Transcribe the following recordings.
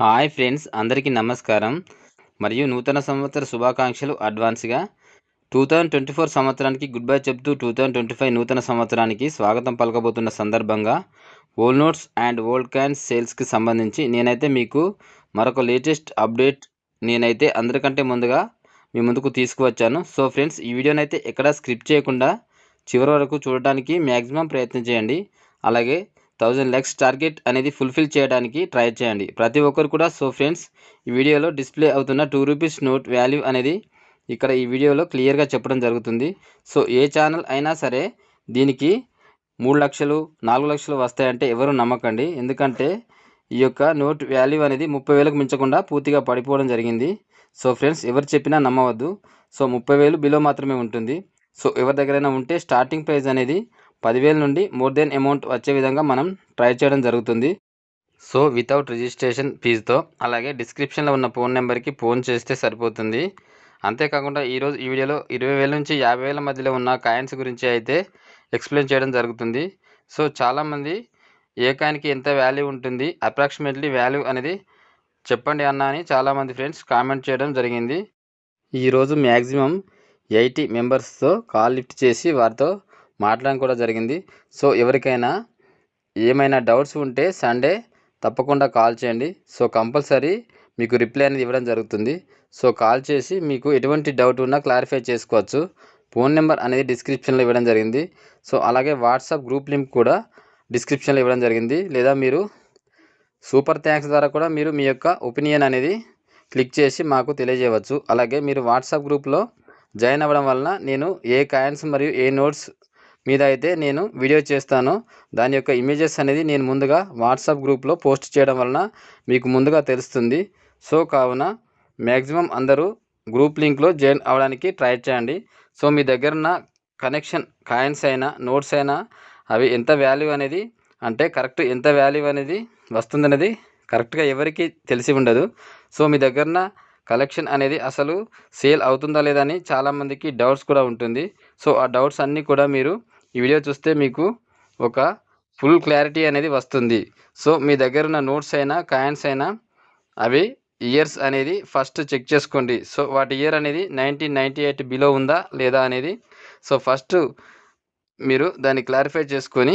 Hi friends అందరికీ నమస్కారం. మరియు నూతన సంవత్సర శుభాకాంక్షలు అడ్వాన్స్గా. టూ థౌజండ్ ట్వంటీ ఫోర్ సంవత్సరానికి గుడ్ బై చెప్తూ టూ థౌజండ్ ట్వంటీ ఫైవ్ నూతన సంవత్సరానికి స్వాగతం పలకబోతున్న సందర్భంగా old notes and old coins సేల్స్కి సంబంధించి నేనైతే మీకు మరొక లేటెస్ట్ అప్డేట్ నేనైతే అందరికంటే ముందుగా మీ ముందుకు తీసుకువచ్చాను. సో ఫ్రెండ్స్ ఈ వీడియోనైతే ఎక్కడా స్క్రిప్ట్ చేయకుండా చివరి వరకు చూడడానికి మ్యాక్సిమం ప్రయత్నం చేయండి. అలాగే థౌజండ్ ల్యాక్స్ టార్గెట్ అనేది ఫుల్ఫిల్ చేయడానికి ట్రై చేయండి. ప్రతి ఒక్కరు కూడా సో ఫ్రెండ్స్ ఈ వీడియోలో డిస్ప్లే అవుతున్న టూ రూపీస్ నోట్ వాల్యూ అనేది ఇక్కడ ఈ వీడియోలో క్లియర్గా చెప్పడం జరుగుతుంది. సో ఏ ఛానల్ అయినా సరే దీనికి మూడు లక్షలు నాలుగు లక్షలు వస్తాయంటే ఎవరు నమ్మకండి. ఎందుకంటే ఈ యొక్క నోట్ వాల్యూ అనేది ముప్పై వేలకు మించకుండా పూర్తిగా పడిపోవడం జరిగింది. సో ఫ్రెండ్స్ ఎవరు చెప్పినా నమ్మవద్దు. సో ముప్పై వేలు బిలో మాత్రమే ఉంటుంది. సో ఎవరి దగ్గరైనా ఉంటే స్టార్టింగ్ ప్రైస్ అనేది పదివేల నుండి మోర్ దెన్ అమౌంట్ వచ్చే విధంగా మనం ట్రై చేయడం జరుగుతుంది. సో వితౌట్ రిజిస్ట్రేషన్ ఫీజుతో అలాగే డిస్క్రిప్షన్లో ఉన్న ఫోన్ నెంబర్కి ఫోన్ చేస్తే సరిపోతుంది. అంతేకాకుండా ఈరోజు ఈ వీడియోలో ఇరవై వేల నుంచి యాభై వేల మధ్యలో ఉన్న కాయిన్స్ గురించి అయితే ఎక్స్ప్లెయిన్ చేయడం జరుగుతుంది. సో చాలామంది ఏ కాయిన్కి ఎంత వాల్యూ ఉంటుంది అప్రాక్సిమేట్లీ వాల్యూ అనేది చెప్పండి అన్న అని చాలామంది ఫ్రెండ్స్ కామెంట్ చేయడం జరిగింది. ఈరోజు మ్యాక్సిమం ఎయిటీ మెంబర్స్తో కాల్ లిఫ్ట్ చేసి వారితో మాట్లాడడం కూడా జరిగింది. సో ఎవరికైనా ఏమైనా డౌట్స్ ఉంటే సండే తప్పకుండా కాల్ చేయండి. సో కంపల్సరీ మీకు రిప్లై అనేది ఇవ్వడం జరుగుతుంది. సో కాల్ చేసి మీకు ఎటువంటి డౌట్ ఉన్నా క్లారిఫై చేసుకోవచ్చు. ఫోన్ నెంబర్ అనేది డిస్క్రిప్షన్లో ఇవ్వడం జరిగింది. సో అలాగే వాట్సాప్ గ్రూప్ లింక్ కూడా డిస్క్రిప్షన్లో ఇవ్వడం జరిగింది. లేదా మీరు సూపర్ థ్యాంక్స్ ద్వారా కూడా మీరు మీ యొక్క ఒపీనియన్ అనేది క్లిక్ చేసి మాకు తెలియజేయవచ్చు. అలాగే మీరు వాట్సాప్ గ్రూప్లో జాయిన్ అవ్వడం వలన నేను ఏ కాయిన్స్ మరియు ఏ నోట్స్ మీద అయితే నేను వీడియో చేస్తాను. దాని యొక్క ఇమేజెస్ అనేది నేను ముందుగా వాట్సాప్ గ్రూప్లో పోస్ట్ చేయడం వలన మీకు ముందుగా తెలుస్తుంది. సో కావున మ్యాక్సిమం అందరూ గ్రూప్ లింక్లో జాయిన్ అవ్వడానికి ట్రై చేయండి. సో మీ దగ్గర ఉన్న కనెక్షన్ కాయిన్స్ అయినా నోట్స్ అయినా అవి ఎంత వాల్యూ అనేది అంటే కరెక్ట్ ఎంత వాల్యూ అనేది వస్తుందనేది కరెక్ట్గా ఎవరికి తెలిసి ఉండదు. సో మీ దగ్గరన కలెక్షన్ అనేది అసలు సేల్ అవుతుందా లేదా అని చాలామందికి డౌట్స్ కూడా ఉంటుంది. సో ఆ డౌట్స్ అన్నీ కూడా మీరు ఈ వీడియో చూస్తే మీకు ఒక ఫుల్ క్లారిటీ అనేది వస్తుంది. సో మీ దగ్గర ఉన్న నోట్స్ అయినా కాయిన్స్ అయినా అవి ఇయర్స్ అనేది ఫస్ట్ చెక్ చేసుకోండి. సో వాటి ఇయర్ అనేది నైన్టీన్ నైంటీ ఎయిట్ బిలో ఉందా లేదా అనేది సో ఫస్ట్ మీరు దాన్ని క్లారిఫై చేసుకొని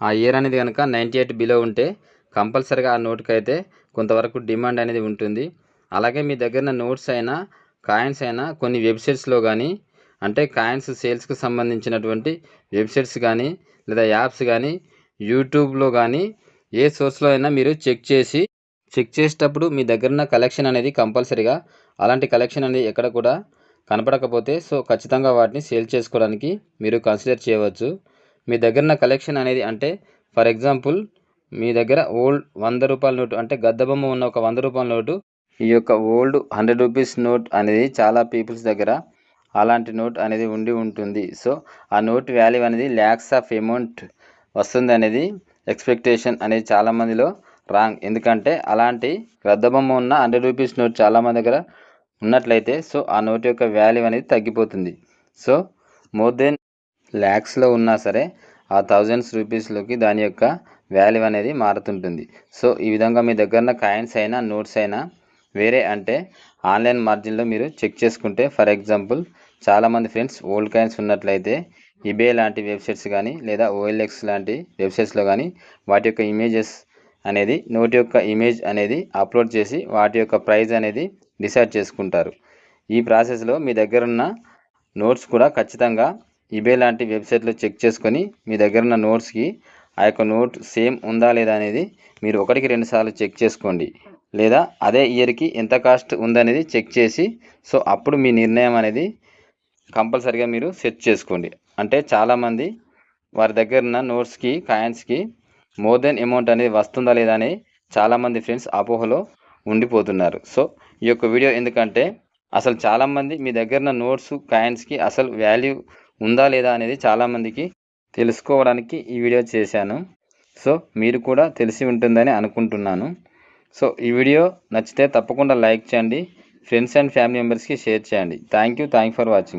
ఆ ఇయర్ అనేది కనుక నైంటీ ఎయిట్ బిలో ఉంటే కంపల్సరీగా ఆ నోట్కి అయితే కొంతవరకు డిమాండ్ అనేది ఉంటుంది. అలాగే మీ దగ్గర నోట్స్ అయినా కాయిన్స్ అయినా కొన్ని వెబ్సైట్స్లో కానీ అంటే కాయిన్స్ సేల్స్కి సంబంధించినటువంటి వెబ్సైట్స్ కానీ లేదా యాప్స్ కానీ యూట్యూబ్లో కానీ ఏ సోర్స్లో అయినా మీరు చెక్ చేసి చెక్ చేసేటప్పుడు మీ దగ్గర ఉన్న కలెక్షన్ అనేది కంపల్సరీగా అలాంటి కలెక్షన్ అనేది ఎక్కడ కూడా కనపడకపోతే సో ఖచ్చితంగా వాటిని సేల్ చేసుకోవడానికి మీరు కన్సిడర్ చేయవచ్చు. మీ దగ్గర ఉన్న కలెక్షన్ అనేది అంటే ఫర్ ఎగ్జాంపుల్ మీ దగ్గర ఓల్డ్ వంద రూపాయల నోటు అంటే గద్దబొమ్మ ఉన్న ఒక వంద రూపాయల నోటు ఈ యొక్క ఓల్డ్ హండ్రెడ్ రూపీస్ నోట్ అనేది చాలా పీపుల్స్ దగ్గర అలాంటి నోట్ అనేది ఉండి ఉంటుంది. సో ఆ నోట్ వాల్యూ అనేది ల్యాక్స్ ఆఫ్ అమౌంట్ వస్తుంది అనేది ఎక్స్పెక్టేషన్ అనేది చాలామందిలో రాంగ్. ఎందుకంటే అలాంటి రద్దబొమ్మ ఉన్న హండ్రెడ్ రూపీస్ నోట్ చాలామంది దగ్గర ఉన్నట్లయితే సో ఆ నోట్ యొక్క వాల్యూ అనేది తగ్గిపోతుంది. సో మోర్ దెన్ ల్యాక్స్లో ఉన్నా సరే ఆ థౌజండ్స్ రూపీస్లోకి దాని యొక్క వాల్యూ అనేది మారుతుంటుంది. సో ఈ విధంగా మీ దగ్గర కాయిన్స్ అయినా నోట్స్ అయినా వేరే అంటే ఆన్లైన్ మార్జిన్లో మీరు చెక్ చేసుకుంటే ఫర్ ఎగ్జాంపుల్ చాలామంది ఫ్రెండ్స్ ఓల్డ్ కాయిన్స్ ఉన్నట్లయితే ఇబే లాంటి వెబ్సైట్స్ కానీ లేదా ఓఎల్ఎక్స్ లాంటి వెబ్సైట్స్లో కానీ వాటి యొక్క ఇమేజెస్ అనేది నోటి యొక్క ఇమేజ్ అనేది అప్లోడ్ చేసి వాటి యొక్క ప్రైజ్ అనేది డిసైడ్ చేసుకుంటారు. ఈ ప్రాసెస్లో మీ దగ్గర ఉన్న నోట్స్ కూడా ఖచ్చితంగా ఇబే లాంటి వెబ్సైట్లో చెక్ చేసుకొని మీ దగ్గర ఉన్న నోట్స్కి ఆ యొక్క నోట్ సేమ్ ఉందా లేదా అనేది మీరు ఒకటికి రెండు సార్లు చెక్ చేసుకోండి. లేదా అదే ఇయర్కి ఎంత కాస్ట్ ఉందనేది చెక్ చేసి సో అప్పుడు మీ నిర్ణయం అనేది కంపల్సరిగా మీరు సెట్ చేసుకోండి. అంటే చాలామంది వారి దగ్గర ఉన్న నోట్స్కి కాయిన్స్కి మోర్ దెన్ అమౌంట్ అనేది వస్తుందా లేదా అని చాలామంది ఫ్రెండ్స్ అపోహలో ఉండిపోతున్నారు. సో ఈ యొక్క వీడియో ఎందుకంటే అసలు చాలామంది మీ దగ్గర ఉన్న నోట్స్ కాయిన్స్కి అసలు వాల్యూ ఉందా లేదా అనేది చాలామందికి తెలుసుకోవడానికి ఈ వీడియో చేశాను. సో మీరు కూడా తెలిసి ఉంటుందని అనుకుంటున్నాను. సో ఈ వీడియో నచ్చితే తప్పకుండా లైక్ చేయండి. ఫ్రెండ్స్ అండ్ ఫ్యామిలీ మెంబర్స్కి షేర్ చేయండి. Thank you thank for watching.